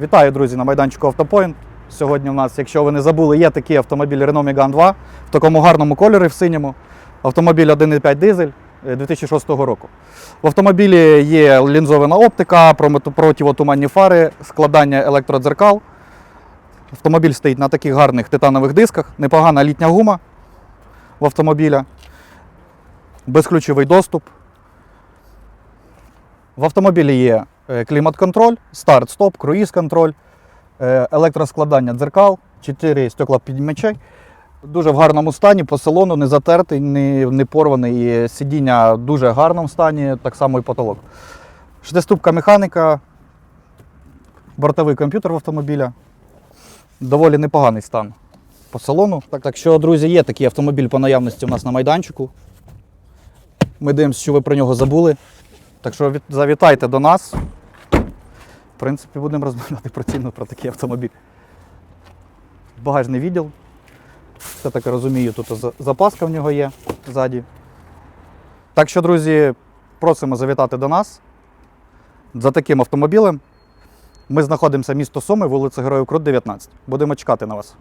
Вітаю, друзі, на майданчику Автопоінт. Сьогодні у нас, якщо ви не забули, є такий автомобіль Renault Megane 2 в такому гарному кольорі в синьому. Автомобіль 1,5 дизель е, 2006 року. В автомобілі є лінзована оптика, противотуманні фари, складання електродзеркал. Автомобіль стоїть на таких гарних титанових дисках, непогана літня гума в автомобіля, безключовий доступ. В автомобілі є е, клімат-контроль, старт-стоп, круїз-контроль, е, електроскладання дзеркал, 4 стеклопідмічей. Дуже в гарному стані, по салону не затертий, не, не порваний. І Сидіння в дуже гарному стані, так само і потолок. Шестиступка механіка, бортовий комп'ютер в автомобіля. Доволі непоганий стан по салону. Так, так що, друзі, є такий автомобіль по наявності у нас на майданчику. Ми дивимося, що ви про нього забули. Так що від- завітайте до нас. В принципі, будемо розмовляти про ціну про такий автомобіль. Багажний відділ. Все так розумію, тут запаска в нього є ззаді. Так що, друзі, просимо завітати до нас за таким автомобілем. Ми знаходимося місто Суми, вулиця Героїв Крут, 19. Будемо чекати на вас.